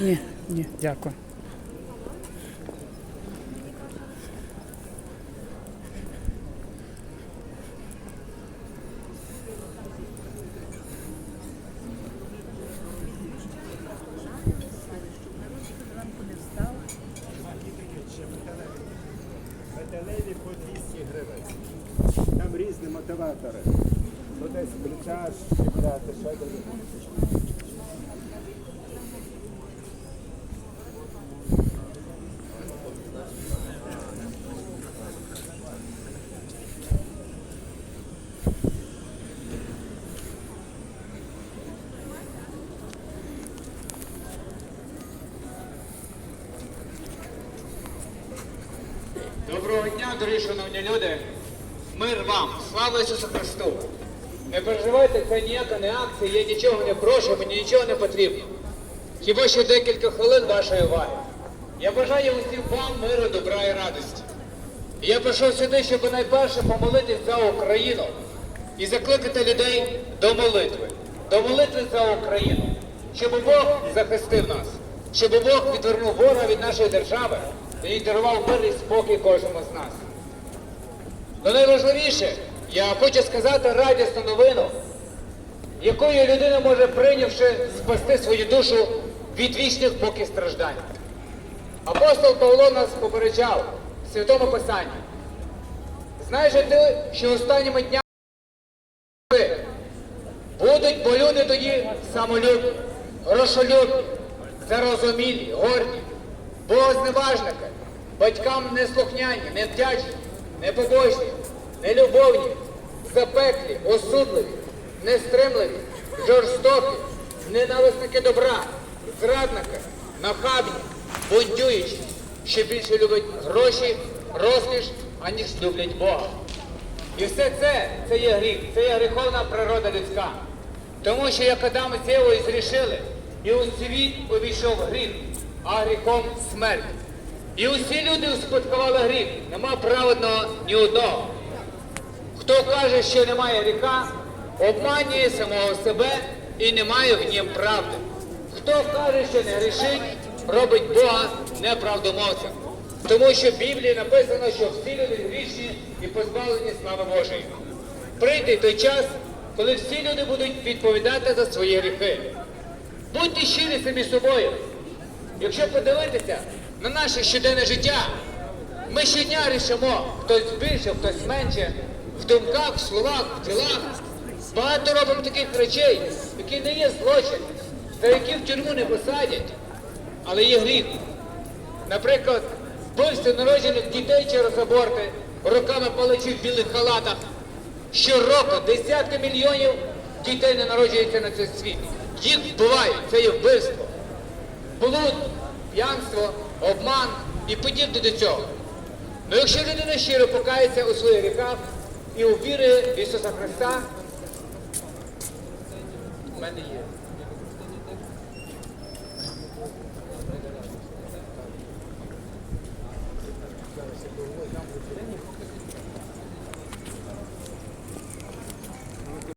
Ні, ні, дякую. Металеві по 200 гривень. Там різні мотиватори. То десь плечаж, шкіляти, ще десь. Доброго дня, дорогі шановні люди. Мир вам, слава Ісусу Христу. Не переживайте, це ніяка не акція, я нічого не прошу, мені нічого не потрібно. Хіба що декілька хвилин вашої уваги. Я бажаю усім вам миру, добра і радості. І я прийшов сюди, щоб найперше помолитись за Україну і закликати людей до молитви. До молитви за Україну. Щоб Бог захистив нас, щоб Бог відвернув ворога від нашої держави і дарував мир і спокій кожному з нас. Но найважливіше, я хочу сказати радісну новину, якою людина може, прийнявши, спасти свою душу від вічних поки страждань. Апостол Павло нас попереджав в Святому Писанні. Знаєш ти, що останніми днями будуть, бо люди тоді самолюбні, грошолюбні, зарозумілі, горді, богозневажники, батькам неслухняні, невдячні, непобожні, нелюбовні, запеклі, осудливі, нестримливі, жорстокі, ненависники добра, зрадники, нахабні, бунтуючі, що більше люблять гроші, розкіш, аніж люблять Бога. І все це, це є гріх, це є гріховна природа людська. Тому що як Адам з Євою зрішили, і у світ увійшов гріх, а гріхом смерть. І усі люди успадкували гріх, нема праведного ні одного. Хто каже, що немає гріха, обманює самого себе і не має в нім правди. Хто каже, що не грішить, робить Бога неправдомовцем. Тому що в Біблії написано, що всі люди грішні і позбавлені слави Божої. Прийде той час, коли всі люди будуть відповідати за свої гріхи. Будьте щирі самі собою. Якщо подивитися на наше щоденне життя, ми щодня рішимо, хтось більше, хтось менше, в думках, в словах, в ділах. Багато робимо таких речей, які не є злочин, за які в тюрму не посадять, але є гріх. Наприклад, вбивство народжених дітей через аборти, руками палачів в білих халатах. Щороку десятки мільйонів дітей не народжуються на цей світ. Їх вбивають, це є вбивство. Блуд, п'янство, обман і подібне до цього. Ну якщо людина щиро покається у своїх гріхах і у віри в Ісуса Христа, в мене є.